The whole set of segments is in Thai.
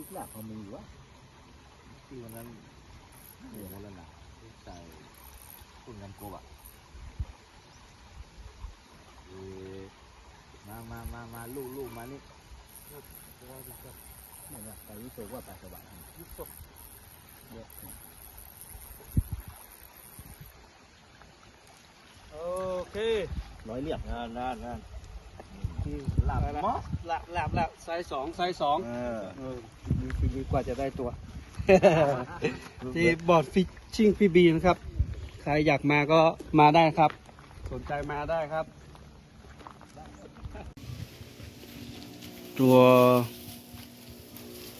ทุกอย่างเขามีวะที่วันนั้นเดือนแล้วนะใส่คุณน้ำโกบะเออมามามามาลูกลูกมานี่ไม่ว่าไปวิศวว่าไปสว่างวิศวเยอะโอเคร้อยเหลี่ยมงานงานงาน หลับได้ละเนาะหลับหลับหลับไซส์สองไซส์สองเออเออดีดีกว่าจะได้ตัวที่บอร์ดฟิชชิ่งพีบีนะครับ ใครอยากมาก็มาได้ครับ สนใจมาได้ครับ ตัว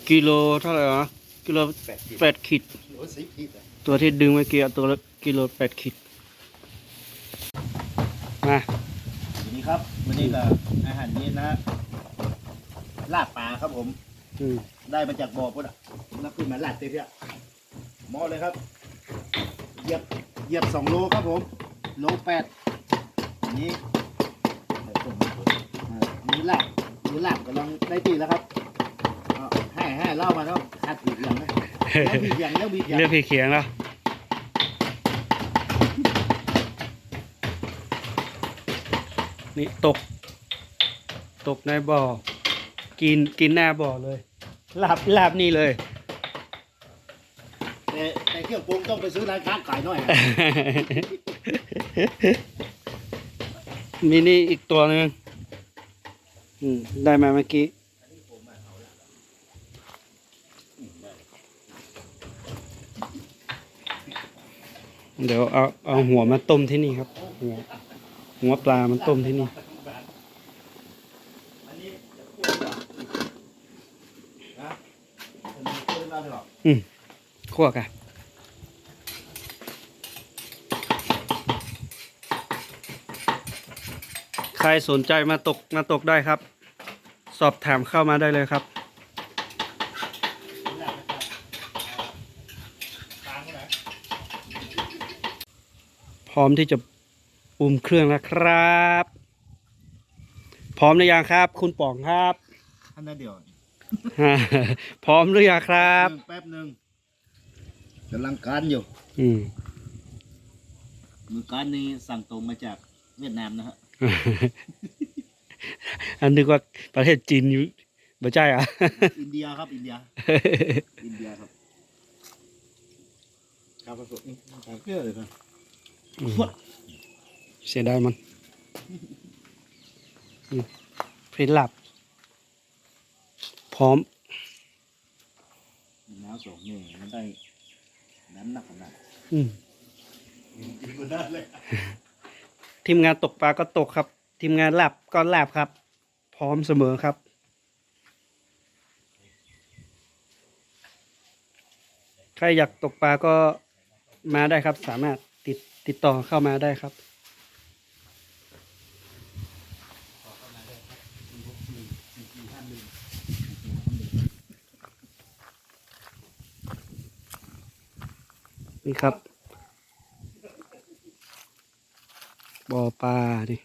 กิโลเท่าไหร่วะกิโลแปดสิบแปดขีดโอ้สิบขีดอะตัวที่ดึงเมื่อกี้ตัวละกิโลแปดขีดมาวันนี้ ครับวันนี้ก็อาหารนี้นะฮะลาบปลาครับผม อืมได้มาจากบ่อพุ่นอะแล้วขึ้นมาลาดเตี้ยหม้อเลยครับเหยียบเหยียบสองโลครับผม โลแปดอันนี้เดี๋ยวผมอ่านี่ลาบนี่ลาบกำลังได้ตีแล้วครับเอาให้ให้เล่ามาแล้วขาดบีบอย่างนะแล้วบีบอย่างแล้วบีบอย่าง เลือกพี่เขียงแล้ว นี่ตก ตกในบ่อ กินกินหน้าบ่อเลยลาบลาบนี่เลย แต่แต่เครื่องปรุงต้องไปซื้อร้านค้าขายหน่อยอะมีนี่อีกตัวหนึ่งอืม ได้มาเมื่อกี้ เดี๋ยวเอาเอาหัวมาต้มที่นี่ครับหัว หัวปลามันต้มที่นี่อืมคั่วกันใครสนใจมาตกมาตกได้ครับ สอบถามเข้ามาได้เลยครับพร้อมที่จะ ปรุมเครื่องแล้วครับ พร้อมหรือยังครับ คุณป๋องครับอันนั้นเดียวพร้อมหรือยังครับแป๊บหนึ่งกำลังการอยู่ อืมมือการนี้สั่งตรงมาจากเวียดนามนะฮะอันนึกว่าประเทศจีนอยู่บ่ใช่อะอินเดียครับ อินเดียอินเดียครับครับผสมนี่เกลือเลยครับ เสียดายมันอืมเพลนหลับ พร้อมน้ำสองนี่มันได้น้ำหนักขนาดอืมกินก็ได้เลยทีมงานตกปลาก็ตกครับ ทีมงานหลับก็หลับครับ พร้อมเสมอครับใครอยากตกปลาก็มาได้ครับ สามารถติดติดต่อเข้ามาได้ครับ นี่ครับบ่อปลาดิ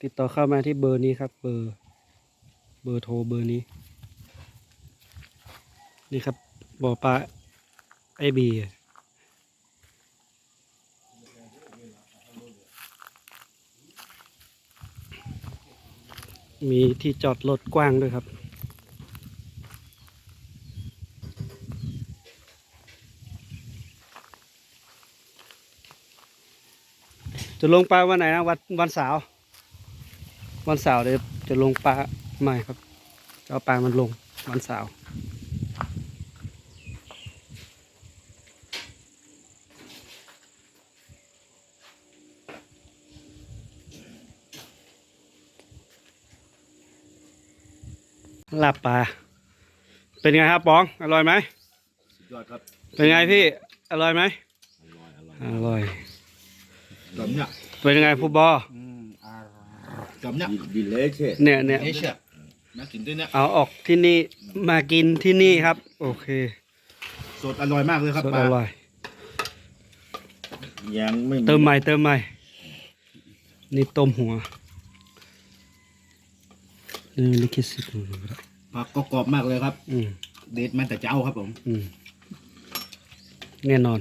ติดต่อเข้ามาที่เบอร์นี้ครับ เบอร์ เบอร์โทรเบอร์นี้ นี่ครับบ่อปลาไอบี มีที่จอดรถกว้างด้วยครับ จะลงปลาวันไหนนะวันวันเสาร์วันเสาร์เดี๋ยวจะลงปลาใหม่ครับจะเอาปลามันลงวันเสาร์ ลาบปลา เป็นไงครับปอง อร่อยไหมสุดยอดครับเป็นไงพี่ อร่อยไหมอร่อยอร่อยอร่อยจอมเนี่ยเป็นไงผู้บอจอมเนี่ยดิเลเช่เนี่ยเนี่ยเอเชียมากินด้วยเนี่ยเอาออกที่นี่มากินที่นี่ครับ โอเค สดอร่อยมากเลยครับสดปลาอร่อยยังไม่เติมใหม่เติมใหม่นี่ต้มหัว นี่ลิขิตสิทธิ์ผักก็กรอบมากเลยครับ อืมเด็ดมันแต่เจ้าครับผม อืมแน่นอน